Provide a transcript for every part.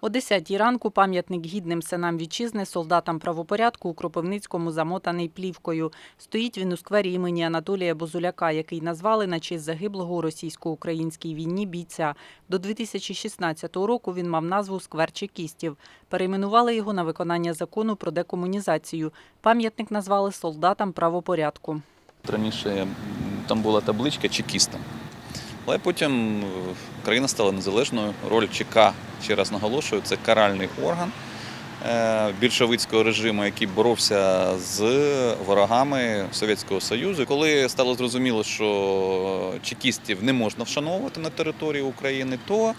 О 10 ранку пам'ятник гідним синам вітчизни, солдатам правопорядку у Кропивницькому замотаний плівкою. Стоїть він у сквері імені Анатолія Бозуляка, який назвали на честь загиблого у російсько-українській війні бійця. До 2016 року він мав назву «Сквер чекістів». Перейменували його на виконання закону про декомунізацію. Пам'ятник назвали солдатам правопорядку. Раніше там була табличка чекістам. Але потім е, країна стала незалежною. Роль ЧК, ще раз наголошую, це каральний орган е, більшовицького режиму, який боровся з ворогами Совєтського Союзу. Коли стало зрозуміло, що чекістів не можна вшановувати на території України, то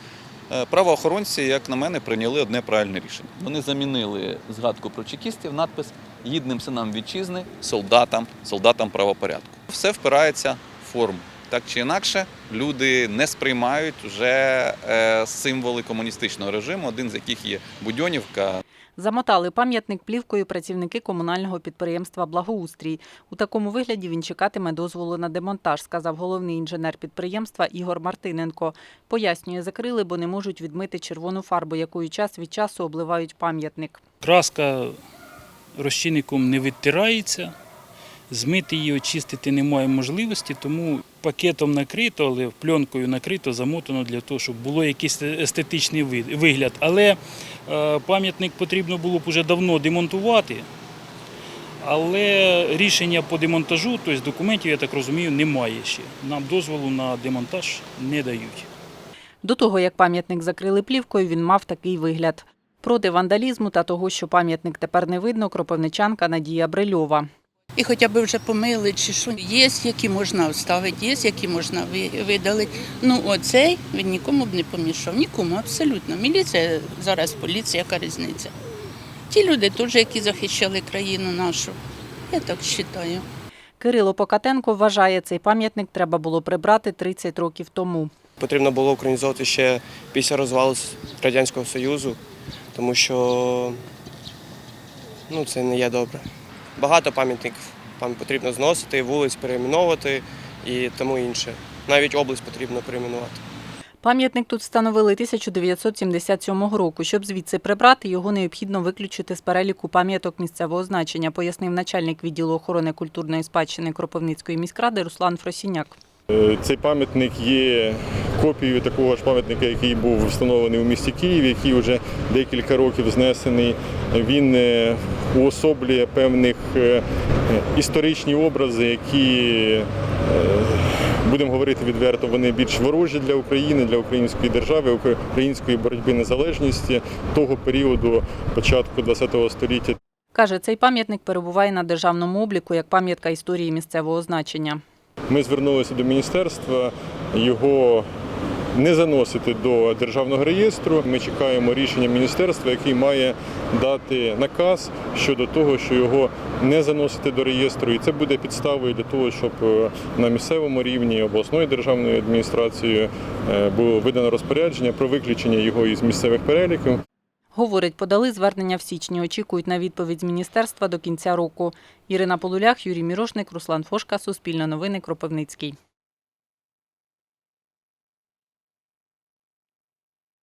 е, правоохоронці, як на мене, прийняли одне правильне рішення. Вони замінили згадку про чекістів надпис гідним синам вітчизни, солдатам, солдатам правопорядку. Все впирається в форму. Так чи інакше, люди не сприймають вже е, символи комуністичного режиму, один з яких є Будьонівка. Замотали пам'ятник плівкою працівники комунального підприємства «Благоустрій». У такому вигляді він чекатиме дозволу на демонтаж, сказав головний інженер підприємства Ігор Мартиненко. Пояснює, закрили, бо не можуть відмити червону фарбу, якою час від часу обливають пам'ятник. Краска розчинником не відтирається, змити її, очистити немає можливості, тому пакетом накрито, але пленкою накрито, замотано для того, щоб було якийсь естетичний вигляд. Але е, пам'ятник потрібно було б уже давно демонтувати. Але рішення по демонтажу, тобто документів, я так розумію, немає ще. Нам дозволу на демонтаж не дають. До того, як пам'ятник закрили плівкою, він мав такий вигляд. Проти вандалізму та того, що пам'ятник тепер не видно, кропивничанка Надія Брильова. І хоча б вже помили чи що. Є, які можна вставити, є, які можна видалити. Ну, оцей він нікому б не помішав. Нікому, абсолютно. Міліція зараз поліція, яка різниця. Ті люди теж, які захищали країну нашу. Я так вважаю. Кирило Покатенко вважає, цей пам'ятник треба було прибрати 30 років тому. Потрібно було українізувати ще після розвалу Радянського Союзу, тому що ну, це не є добре. Багато пам'ятників пам- потрібно зносити, вулиць перейменовувати і тому інше. Навіть область потрібно перейменувати. Пам'ятник тут встановили 1977 року. Щоб звідси прибрати, його необхідно виключити з переліку пам'яток місцевого значення, пояснив начальник відділу охорони культурної спадщини Кропивницької міськради Руслан Фросіняк. Е, Цей пам'ятник є копією такого ж пам'ятника, який був встановлений у місті Київ, який вже декілька років знесений. Він е, уособлює певних е, історичні образи, які, е, будемо говорити відверто, вони більш ворожі для України, для української держави, української боротьби незалежності того періоду початку ХХ століття. Каже, цей пам'ятник перебуває на державному обліку як пам'ятка історії місцевого значення. Ми звернулися до міністерства його не заносити до державного реєстру. Ми чекаємо рішення міністерства, який має дати наказ щодо того, що його не заносити до реєстру. І це буде підставою для того, щоб е, на місцевому рівні обласною державною адміністрацією е, було видано розпорядження про виключення його із місцевих переліків. Говорить, подали звернення в січні. Очікують на відповідь з міністерства до кінця року. Ірина Полулях, Юрій Мірошник, Руслан Фошка, Суспільне новини, Кропивницький.